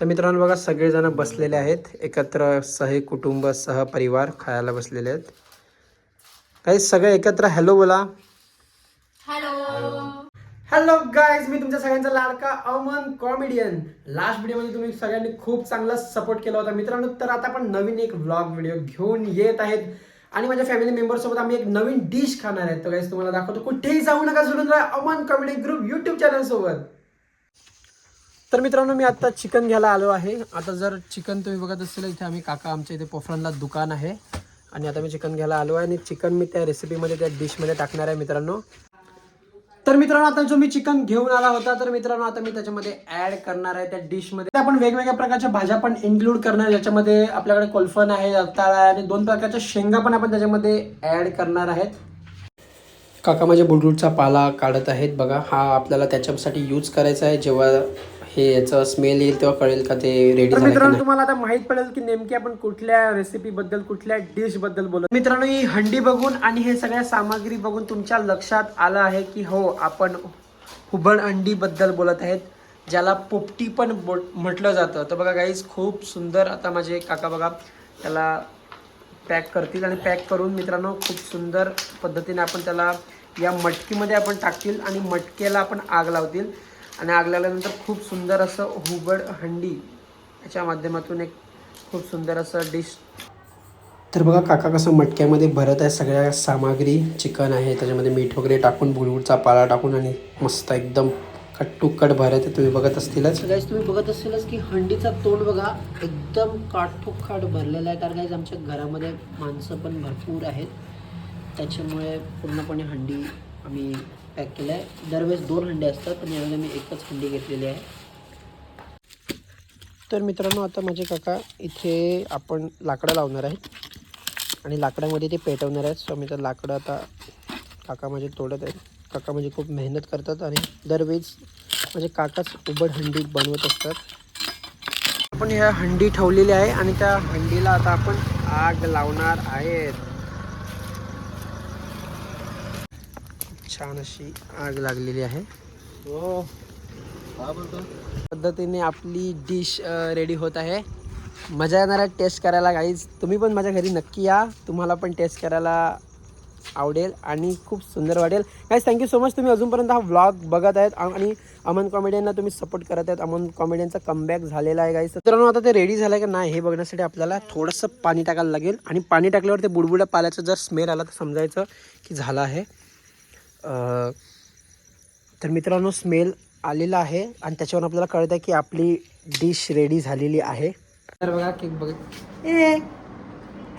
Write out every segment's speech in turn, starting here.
तर मित्रांनो बघा सगळेजण बसलेले आहेत. एकत्र सह कुटुंब सह परिवार खायला बसलेले आहेत. काही सगळे एकत्र? हॅलो बोला. हॅलो गाईज मी तुमच्या सगळ्यांचा लाडका अमन कॉमेडियन लास्ट व्हिडिओमध्ये तुम्ही सगळ्यांनी खूप चांगला सपोर्ट केला होता. मित्रांनो तर आता आपण नवीन एक व्लॉग व्हिडिओ घेऊन येत आहेत. आणि माझ्या फॅमिली मेंबर सोबत आम्ही एक नवीन डिश खाणार आहेत तर गाईज तुम्हाला दाखवतो कुठेही जाऊ नका सोडून राहा Aman comedy group YouTube channel सोबत. तर मित्रांनो मी आता चिकन घ्यायला आलो आहे. आता जर चिकन तुम्ही बघत असेल इथे आम्ही काका आमच्या इथे पोफरणला दुकान आहे. आणि आता मी चिकन घ्यायला आलो आहे आणि चिकन मी त्या रेसिपीमध्ये त्या डिशमध्ये टाकणार आहे मित्रांनो. तर मित्रांनो आता जो मी चिकन घेऊन आला होता तर मित्रांनो आता मी त्याच्यामध्ये ऍड करणार आहे त्या डिशमध्ये आपण वेगवेगळ्या प्रकारच्या भाज्या पण इन्क्लूड करणार आहे. ज्याच्यामध्ये आपल्याकडे कोल्फन आहे रताळा आहे आणि दोन प्रकारच्या शेंगा पण आपण त्याच्यामध्ये ऍड करणार आहेत. काका माझ्या बुलरूटचा पाला काढत आहेत. बघा हा आपल्याला त्याच्यासाठी यूज करायचा आहे. जेव्हा हे याचं स्मेल येईल तेव्हा कळेल का ते रेडी मित्रांनो तुम्हाला आता माहीत पडेल की नेमकी आपण कुठल्या रेसिपी बद्दल कुठल्या डिशबद्दल बोलत मित्रांनो ही हंडी बघून आणि हे सगळ्या सामग्री बघून तुमच्या लक्षात आलं आहे की हो आपण हुबड अंडी बद्दल बोलत आहेत ज्याला पोपटी पण बोल म्हटलं जातं. तर बघा गाईज खूप सुंदर आता माझे काका बघा त्याला पॅक करतील आणि पॅक करून मित्रांनो खूप सुंदर पद्धतीने आपण त्याला या मटकीमध्ये आपण टाकतील आणि मटकेला आपण आग लावतील. आणि आग लावल्यानंतर खूप सुंदर असं हुबड हंडी याच्या माध्यमातून एक खूप सुंदर असं डिश तर बघा काका कसं मटक्यामध्ये भरत आहे सगळ्या सामग्री चिकन आहे त्याच्यामध्ये मीठ वगैरे टाकून बुलबुलचा पाला टाकून आणि मस्त एकदम कट टू कट भरत आहे. तुम्ही बघत असतीलच? गाईज तुम्ही बघत असतीलच की हंडीचा तोंड बघा एकदम काठोकाठ भरलेला आहे. कारण गाईज आमच्या घरामध्ये माणसं पण भरपूर आहेत. त्याच्यामुळे पूर्णपणे हंडी आम्ही पॅक केलं आहे. दरवेळेस दोन हंडे असतात पण यावेळी मी एकच हंडी घेतलेली आहे. तर मित्रांनो आता माझे काका इथे आपण लाकडं लावणार आहेत. आणि लाकडामध्ये ते पेटवणार आहेत. सो मी तर लाकडं आता काका माझे तोडत आहेत. काका म्हणजे खूप मेहनत करतात आणि दरवेळेस म्हणजे काकाच उबड हंडी बनवत असतात. आपण ह्या हंडी ठेवलेली आहे आणि त्या हंडीला आता आपण आग लावणार आहेत. छान अशी आग लागलेली आहे. हो. पद्धतीने आपली डिश रेडी होत आहे. मजा येणार आहे टेस्ट करायला काहीच तुम्ही पण माझ्या घरी नक्की या. तुम्हाला पण टेस्ट करायला आवडेल आणि खूप सुंदर वाटेल. गाईज थँक्यू सो मच तुम्ही अजूनपर्यंत हा व्लॉग बघत आहेत आणि अमन कॉमेडियनला तुम्ही सपोर्ट करत आहेत. अमन कॉमेडियनचा कमबॅक झालेला आहे गाईज मित्रांनो आता ते रेडी झालं आहे का? नाही हे बघण्यासाठी आपल्याला थोडंसं पाणी टाकायला लागेल. आणि पाणी टाकल्यावर ते बुडबुड्या पाल्याचा जर स्मेल आला तर समजायचं की झालं आहे. तर मित्रांनो स्मेल आलेला आहे आणि त्याच्यावर आपल्याला कळतं की आपली डिश रेडी झालेली आहे. तर बघा केक बघा. ए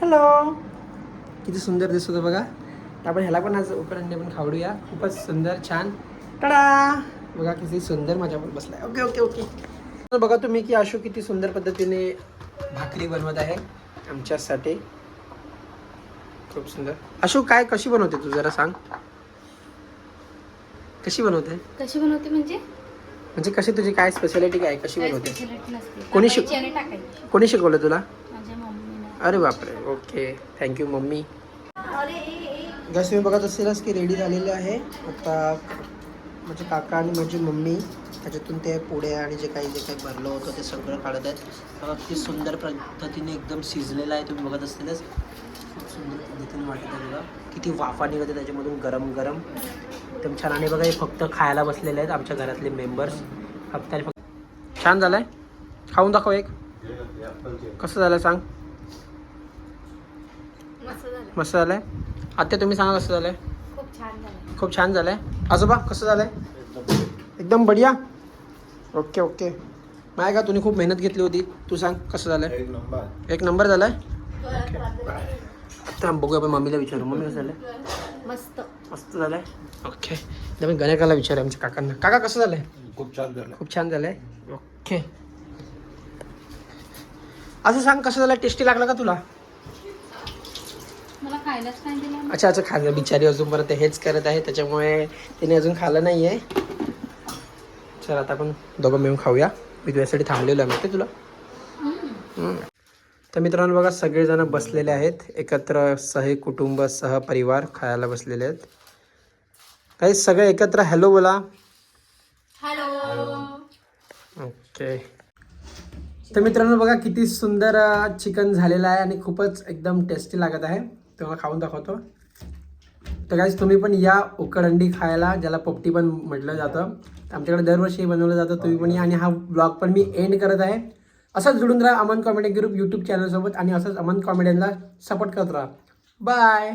हॅलो किती सुंदर दिसत होतं बघा. तर आपण ह्याला पण आज उपरांनी पण खावडूया खूपच सुंदर छान. टडा बघा किती सुंदर माझ्यावर आहे ओके ओके ओके तर बघा तुम्ही की आशू किती सुंदर पद्धतीने भाकरी बनवत आहे आमच्यासाठी. खूप सुंदर. अशोक काय कशी बनवते तू? जरा सांग. कशी बनवते? कशी बनवते म्हणजे? म्हणजे कशी तुझी काय स्पेशालिटी काय कशी बनवते? कोणी शिक- कोणी शिकवलं तुला? अरे बापरे. Okay thank you mummy. गॅस तुम्ही बघत असेलच की रेडी झालेले आहे. आता माझे काका आणि माझी मम्मी त्याच्यातून ते पुढे आणि जे काही जे काही भरलं होतं ते सगळं काढत आहेत. बघा किती सुंदर पद्धतीने एकदम शिजलेलं आहे तुम्ही बघत असतीलच. खूप सुंदर पद्धतीने वाटत आहे बघा. किती वाफा निघते त्याच्यामधून गरम गरम एकदम छान. आणि बघा हे फक्त खायला बसलेले आहेत आमच्या घरातले मेंबर्स फक्त आणि फक्त छान झालं आहे खाऊन दाखव एक. कसं झालं सांग. मस्त झालं. झालंय. आत्या तुम्ही सांगा कसं झालंय? खूप छान झालं. खूप छान झालंय. आजोबा कसं झालंय? एकदम बढिया. Okay okay. माय का तुम्ही खूप मेहनत घेतली होती. तू सांग कसं झालंय? एक नंबर. एक नंबर झालाय? आता बघूया आपण मम्मीला विचारू. मम्मी कसं झालंय? मस्त. मस्त झालंय. ओके मी गणेकाला विचारू आमच्या काकांना. काका कसं झालंय? खूप छान झालं खूप छान झालंय? ओके असं सांग कसं झालं टेस्टी लागलं का तुला? मला खायलाच नाही दिलं. अच्छा अच्छा खाल्लं. बिचारी अजूनपर्यंत हेच करत आहे त्याच्यामुळे तिने अजून खाल्लं नाही आहे चल आता आपण दोघं मिळून खाऊया. मी तुझ्यासाठी थांबलेलो आहे माहिती तुला? हम्म. तर मित्रांनो बघा सगळेजण बसलेले आहेत. एकत्र सह कुटुंब सह परिवार खायला बसलेले आहेत. काही सगळे एकत्र? हॅलो बोला. हॅलो ओके तर मित्रांनो बघा किती सुंदर चिकन झालेलं आहे आणि खूपच एकदम टेस्टी लागत आहे. तुम्हाला खाऊन दाखवतो. तर गाईज तुम्ही पण या उकडंडी खायला ज्याला पोपटी पण म्हटलं जातं. आमच्याकडे दरवर्षी बनवलं जातं तुम्ही पण या. आणि हा ब्लॉग पण मी एंड करत आहे. असंच जुडून राहा अमन कॉमेडी ग्रुप यूट्यूब चॅनलसोबत आणि असंच अमन कॉमेडियनला सपोर्ट करत राहा. बाय